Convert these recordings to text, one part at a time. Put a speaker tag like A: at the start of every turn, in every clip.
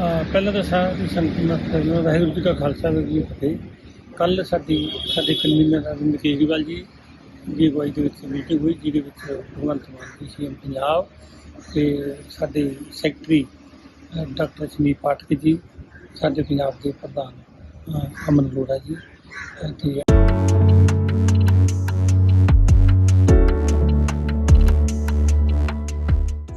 A: ਪਹਿਲਾਂ ਤਾਂ ਸਾਰੀ ਸੰਗਤ ਨੂੰ ਪਹਿਲਾਂ ਵਾਹਿਗੁਰੂ ਜੀ ਕਾ ਖਾਲਸਾ, ਵਾਹਿਗੁਰੂ ਜੀ ਕੀ ਫਤਿਹ। ਕੱਲ ਸਾਡੀ ਸਾਡੇ ਕਨਵੀਨਰ ਅਰਵਿੰਦ ਕੇਜਰੀਵਾਲ ਜੀ ਦੀ ਅਗਵਾਈ ਦੇ ਵਿੱਚ ਮੀਟਿੰਗ ਹੋਈ, ਜਿਹਦੇ ਵਿੱਚ ਭਗਵੰਤ ਮਾਨ ਜੀ ਸੀਐਮ ਪੰਜਾਬ ਤੇ ਸਾਡੇ ਸੈਕਟਰੀ ਡਾਕਟਰ ਸਮੀਰ ਪਾਠਕ ਜੀ, ਸਾਡੇ ਪੰਜਾਬ ਦੇ ਪ੍ਰਧਾਨ ਅਮਨ ਅਰੋੜਾ ਜੀ ਤੇ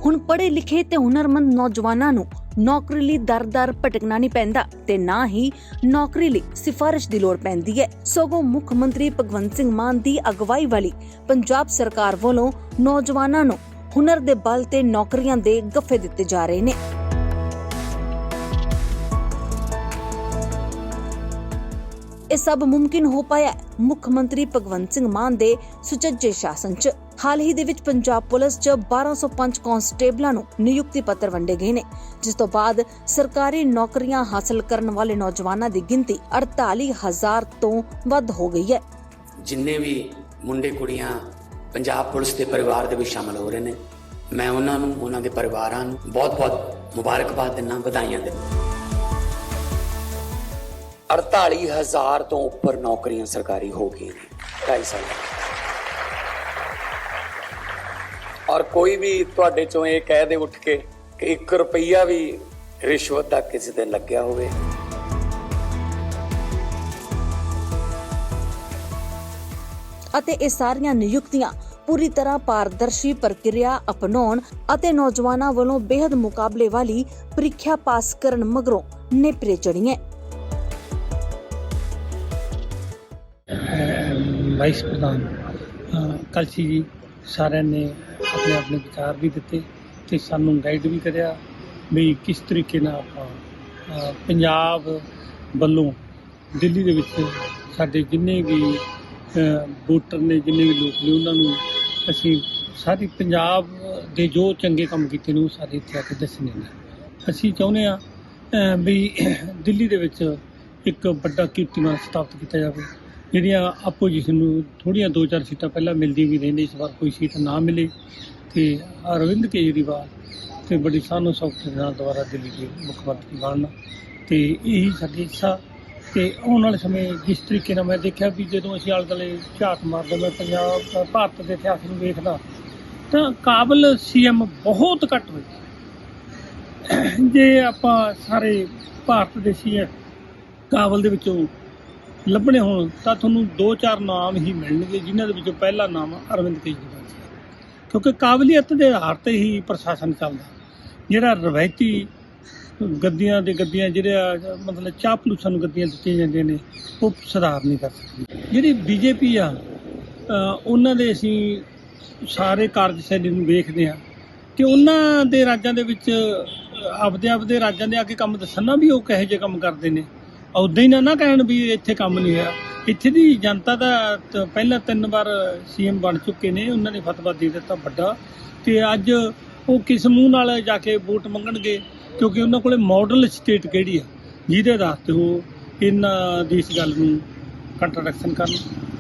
B: ਹੁਣ ਪੜ੍ਹੇ ਲਿਖੇ ਤੇ ਹੁਨਰਮੰਦ ਨੌਜਵਾਨਾਂ ਨੂੰ ਨੌਕਰੀ ਲਈ ਦਰ-ਦਰ ਭਟਕਣਾ ਨਹੀਂ ਪੈਂਦਾ ਤੇ ਨਾ ਹੀ ਨੌਕਰੀ ਲਈ ਸਿਫਾਰਿਸ਼ ਦੀ ਲੋੜ ਪੈਂਦੀ ਹੈ। ਸਗੋਂ ਮੁੱਖ ਮੰਤਰੀ ਭਗਵੰਤ ਸਿੰਘ ਮਾਨ ਦੀ ਅਗਵਾਈ ਵਾਲੀ ਪੰਜਾਬ ਸਰਕਾਰ ਵੱਲੋਂ ਨੌਜਵਾਨਾਂ ਨੂੰ ਹੁਨਰ ਦੇ ਬਲ ਤੇ ਨੌਕਰੀਆਂ ਦੇ ਗੱਫੇ ਦਿੱਤੇ ਜਾ ਰਹੇ ਨੇ। ਇਹ ਸਭ ਮੁਮਕਿਨ ਹੋ ਪਾਇਆ ਹੈ, ਮੁੱਖ ਮੰਤਰੀ ਭਗਵੰਤ ਸਿੰਘ ਮਾਨ ਦੇ ਸੁਚੱਜੇ ਸ਼ਾਸਨ 'ਚ। ਹਾਲ ਹੀ ਦੇ ਵਿੱਚ ਪੰਜਾਬ ਪੁਲਿਸ 'ਚ 1205 ਕਾਂਸਟੇਬਲਾਂ ਨੂੰ ਨਿਯੁਕਤੀ ਪੱਤਰ ਵੰਡੇ ਗਏ ਨੇ, ਜਿਸ ਤੋਂ ਬਾਅਦ ਸਰਕਾਰੀ ਨੌਕਰੀਆਂ ਹਾਸਲ ਕਰਨ ਵਾਲੇ ਨੌਜਵਾਨਾਂ ਦੀ ਗਿਣਤੀ 48000 ਤੋਂ ਵੱਧ ਹੋ ਗਈ ਹੈ।
C: ਜਿੰਨੇ ਵੀ ਮੁੰਡੇ ਕੁੜੀਆਂ ਪੰਜਾਬ ਪੁਲਿਸ ਦੇ ਪਰਿਵਾਰ ਦੇ ਵਿੱਚ ਸ਼ਾਮਲ ਹੋ ਰਹੇ ਨੇ, ਮੈਂ ਉਹਨਾਂ ਨੂੰ, ਉਹਨਾਂ ਦੇ ਪਰਿਵਾਰਾਂ ਨੂੰ ਬਹੁਤ-ਬਹੁਤ ਮੁਬਾਰਕਬਾਦ ਦਿੰਦਾ, ਵਧਾਈਆਂ ਦਿੰਦਾ। 48000 ਤੋਂ ਉੱਪਰ ਨੌਕਰੀਆਂ ਸਰਕਾਰੀ ਹੋ ਗਈਆਂ ਨੇ, ਢਾਈ ਸਾਲ ਔਰ ਕੋਈ ਵੀ ਤੁਹਾਡੇ ਚੋਂ ਇਹ ਕਹਿ ਦੇ ਉੱਠ ਕੇ ਕਿ 1 ਰੁਪਈਆ ਵੀ ਰਿਸ਼ਵਤ ਦਾ ਕਿਸੇ ਤੇ ਲੱਗਿਆ ਹੋਵੇ।
B: ਅਤੇ ਇਹ ਸਾਰੀਆਂ ਨਿਯੁਕਤੀਆਂ ਪੂਰੀ ਤਰ੍ਹਾਂ ਪਾਰਦਰਸ਼ੀ ਪ੍ਰਕਿਰਿਆ ਅਪਣਾਉਣ ਅਤੇ ਨੌਜਵਾਨਾਂ ਵੱਲੋਂ ਬੇहद ਮੁਕਾਬਲੇ ਵਾਲੀ ਪ੍ਰੀਖਿਆ ਪਾਸ ਕਰਨ ਮਗਰੋਂ ਨੇਪਰੇ ਚੜੀਆਂ
A: ਵਾਈਸ ਪ੍ਰਧਾਨ ਕਲਸੀ ਜੀ ਸਾਰਿਆਂ ਨੇ ਆਪਣੇ ਆਪਣੇ ਵਿਚਾਰ ਵੀ ਦਿੱਤੇ ਤੇ ਸਾਨੂੰ ਗਾਈਡ ਵੀ ਕਰਿਆ ਵੀ ਕਿਸ ਤਰੀਕੇ ਨਾਲ ਆਪਾਂ ਪੰਜਾਬ ਵੱਲੋਂ ਦਿੱਲੀ ਦੇ ਵਿੱਚ ਸਾਡੇ ਜਿੰਨੇ ਵੀ ਵੋਟਰ ਨੇ, ਜਿੰਨੇ ਵੀ ਲੋਕ ਨੇ, ਉਹਨਾਂ ਨੂੰ ਅਸੀਂ ਸਾਰੀ ਪੰਜਾਬ ਦੇ ਜੋ ਚੰਗੇ ਕੰਮ ਕੀਤੇ ਨੇ, ਉਹ ਸਾਰੇ ਇੱਥੇ ਆ ਕੇ ਦੱਸਣੇ ਨੇ। ਅਸੀਂ ਚਾਹੁੰਦੇ ਆ ਵੀ ਦਿੱਲੀ ਦੇ ਵਿੱਚ ਇੱਕ ਵੱਡਾ ਕੀਰਤੀਮਾਨ ਸਥਾਪਿਤ ਕੀਤਾ ਜਾਵੇ। ਜਿਹੜੀਆਂ ਆਪੋਜੀਸ਼ਨ ਨੂੰ ਥੋੜੀਆਂ ਦੋ ਚਾਰ ਸੀਟਾਂ ਪਹਿਲਾਂ ਮਿਲਦੀ ਵੀ ਰਹਿੰਦੀ ਇਸ ਵਾਰ ਕੋਈ ਸੀਟ ਨਾ ਮਿਲੇ। ਤੇ ਅਰਵਿੰਦ ਕੇਜਰੀਵਾਲ ਤੇ ਬੜੀ ਸਾਨੋ ਸੌਖਤ ਨਾਲ ਦੁਬਾਰਾ ਦਿੱਲੀ ਦੇ ਮੁੱਖ ਮੰਤਰੀ ਬਣਨ। ਤੇ ਇਹੀ ਸਾਡੀ ਇੱਛਾ। ਤੇ ਆਉਣ ਵਾਲੇ ਸਮੇਂ ਜਿਸ ਤਰੀਕੇ ਨਾਲ ਮੈਂ ਦੇਖਿਆ ਵੀ ਜਦੋਂ ਅਸੀਂ ਆਲੇ ਦੁਆਲੇ ਝਾਤ ਮਾਰਦਾ ਮੈਂ ਪੰਜਾਬ, ਭਾਰਤ ਦੇ ਇਤਿਹਾਸ ਨੂੰ ਵੇਖਦਾ, ਤਾਂ ਕਾਬਲ ਸੀਐਮ ਬਹੁਤ ਘੱਟ ਹੋਏ। ਜੇ ਆਪਾਂ ਸਾਰੇ ਭਾਰਤ ਦੇ ਸੀਐਮ ਕਾਬਲ ਦੇ ਵਿੱਚੋਂ ਲੱਭਣੇ ਹੋਣ ਤਾਂ ਤੁਹਾਨੂੰ ਦੋ ਚਾਰ ਨਾਮ ਹੀ ਮਿਲਣਗੇ ਜਿਨ੍ਹਾਂ ਦੇ ਵਿੱਚੋਂ ਪਹਿਲਾ ਨਾਮ ਅਰਵਿੰਦ ਕੇਜਰੀਵਾਲ ਸੀ ਕਿਉਂਕਿ ਕਾਬਲੀਅਤ ਦੇ ਆਧਾਰ ਤੇ ਹੀ ਪ੍ਰਸ਼ਾਸਨ ਚੱਲਦਾ। ਜਿਹੜਾ ਰਵਾਇਤੀ ਗੱਦੀਆਂ ਦੇ ਗੱਦੀਆਂ ਜਿਹੜੇ ਆ, ਮਤਲਬ ਚਾਪਲੂਸਾਂ ਨੂੰ ਗੱਦੀਆਂ ਦਿੱਤੀਆਂ ਜਾਂਦੀਆਂ ਨੇ ਉਹ ਸੁਧਾਰ ਨਹੀਂ ਕਰ ਸਕਦੀ। ਜਿਹੜੀ ਬੀਜੇਪੀ ਆ ਉਹਨਾਂ ਦੇ ਅਸੀਂ ਸਾਰੇ ਕਾਰਜਸ਼ੈਲੀ ਨੂੰ ਵੇਖਦੇ ਆ ਕਿ ਉਹਨਾਂ ਦੇ ਰਾਜਾਂ ਦੇ ਵਿੱਚ ਆਪਦੇ ਆਪਦੇ ਰਾਜਾਂ ਦੇ ਆ ਕੇ ਕੰਮ ਦੱਸਣ ਨਾ ਵੀ ਉਹ ਕਿਹੋ ਜਿਹੇ ਕੰਮ ਕਰਦੇ ਨੇ। ਉਦਾਂ ਹੀ ਨਾ ਨਾ ਕਹਿਣ ਵੀ ਇੱਥੇ ਕੰਮ ਨਹੀਂ ਹੋਇਆ। ਇੱਥੇ ਦੀ ਜਨਤਾ ਦਾ ਤ- ਪਹਿਲਾਂ ਤਿੰਨ ਵਾਰ ਸੀਐਮ ਬਣ ਚੁੱਕੇ ਨੇ। ਉਹਨਾਂ ਨੇ ਫਤਵਾ ਦੇ ਦਿੱਤਾ ਵੱਡਾ। ਤੇ ਅੱਜ ਉਹ ਕਿਸ ਮੂੰਹ ਨਾਲ ਜਾ ਕੇ ਵੋਟ ਮੰਗਣਗੇ? ਕਿਉਂਕਿ ਉਹਨਾਂ ਕੋਲੇ ਮਾਡਲ ਸਟੇਟ ਕਿਹੜੀ ਆ? ਜਿਹਦੇ ਆਧਾਰ ਤੇ ਉਹ ਇਹਨਾਂ ਦੀ ਇਸ ਗੱਲ ਨੂੰ ਕੰਟਰਡਕਸ਼ਨ ਕਰਨ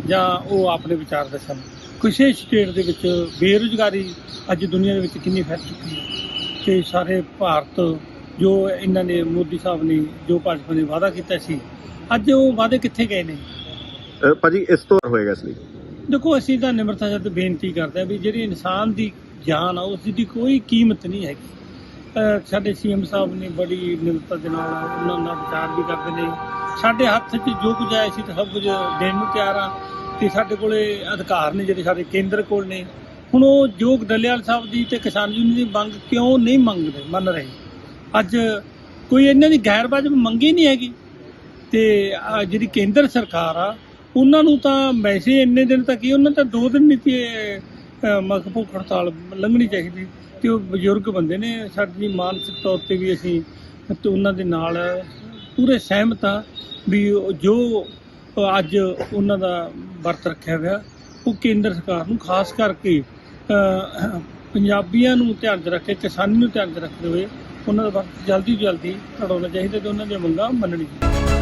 A: ਜਾਂ ਉਹ ਆਪਣੇ ਵਿਚਾਰ ਦੱਸਣ। ਕਿਸੇ ਸਟੇਟ ਦੇ ਵਿੱਚ ਬੇਰੁਜ਼ਗਾਰੀ ਅੱਜ ਦੁਨੀਆ ਦੇ ਵਿੱਚ ਕਿੰਨੀ ਫੈਲ ਚੁੱਕੀ ਹੈ। ਤੇ ਸਾਰੇ ਭਾਰਤ ਜੋ ਇਹਨਾਂ ਨੇ ਮੋਦੀ ਸਾਹਿਬ ਨੇ ਜੋ ਭਾਜਪਾ ਨੇ ਵਾਅਦਾ ਕੀਤਾ ਸੀ ਅੱਜ ਉਹ ਵਾਅਦੇ ਕਿੱਥੇ ਗਏ ਨੇ?
D: ਅ, ਭਾਜੀ ਇਸ ਤੋਂ ਹੋਏਗਾ ਇਸ ਲਈ।
A: ਦੇਖੋ ਅਸੀਂ ਤਾਂ ਨਿਮਰਤਾ ਜਦ ਬੇਨਤੀ ਕਰਦੇ ਹਾਂ ਵੀ ਜਿਹੜੀ ਇਨਸਾਨ ਦੀ ਜਾਨ ਆ ਉਸ ਦੀ ਕੋਈ ਕੀਮਤ ਨਹੀਂ ਹੈਗੀ। ਅਹ ਸਾਡੇ ਸੀਐਮ ਸਾਹਿਬ ਨੇ ਬੜੀ ਨਿਮਰਤਾ ਦੇ ਨਾਲ ਉਹਨਾਂ ਨਾਲ ਵਿਚਾਰ ਵੀ ਕਰਦੇ ਨੇ। ਸਾਡੇ ਹੱਥ 'ਚ ਜੋ ਕੁਝ ਆਇਆ ਸੀ ਤਾਂ ਸਭ ਕੁਝ ਦੇਣ ਨੂੰ ਤਿਆਰ ਆ। ਤੇ ਸਾਡੇ ਕੋਲੇ ਅਧਿਕਾਰ ਨੇ ਜਿਹੜੇ ਸਾਡੇ ਕੇਂਦਰ ਕੋਲ ਨੇ। ਹੁਣ ਉਹ ਜੋਗ ਡੱਲੇਵਾਲ ਸਾਹਿਬ ਦੀ ਤੇ ਕਿਸਾਨ ਯੂਨੀਅਨ ਦੀ ਮੰਗ ਕਿਉਂ ਨਹੀਂ ਮੰਗਦੇ ਮੰਨ ਰਹੇ? ਅੱਜ ਕੋਈ ਇਹਨਾਂ ਦੀ ਗੈਰ ਵਾਜਬ ਮੰਗੀ ਨਹੀਂ ਹੈਗੀ। ਤੇ ਜਿਹੜੀ ਕੇਂਦਰ ਸਰਕਾਰ ਆ, ਉਹਨਾਂ ਨੂੰ ਤਾਂ ਵੈਸੇ ਇੰਨੇ ਦਿਨ ਤੱਕ ਹੀ ਉਹਨਾਂ ਤਾਂ ਦੋ ਦਿਨ ਨਹੀਂ ਤੇ ਮਕਬੂ ਹੜਤਾਲ ਲੰਘਣੀ ਚਾਹੀਦੀ। ਤੇ ਉਹ ਬਜ਼ੁਰਗ ਬੰਦੇ ਨੇ ਸਾਡੀ ਮਾਨਸਿਕ ਤੌਰ ਤੇ ਵੀ ਅਸੀਂ ਤੇ ਉਹਨਾਂ ਦੇ ਨਾਲ ਪੂਰੇ ਸਹਿਮਤ ਆ ਵੀ ਜੋ ਅੱਜ ਉਹਨਾਂ ਦਾ ਵਰਤ ਰੱਖਿਆ ਹੋਇਆ ਉਹ ਕੇਂਦਰ ਸਰਕਾਰ ਨੂੰ ਖਾਸ ਕਰਕੇ ਪੰਜਾਬੀਆਂ ਨੂੰ ਧਿਆਨ 'ਚ ਰੱਖ ਕੇ ਕਿਸਾਨੀ ਨੂੰ ਧਿਆਨ 'ਚ ਰੱਖਦੇ ਹੋਏ ਉਹਨਾਂ ਦਾ ਜਲਦੀ ਤੋਂ ਜਲਦੀ ਕਢਾਉਣਾ ਚਾਹੀਦਾ ਤੇ ਉਹਨਾਂ ਦੀਆਂ ਮੰਗਾਂ ਮੰਨਣੀਆਂ ਚਾਹੀਦੀਆਂ।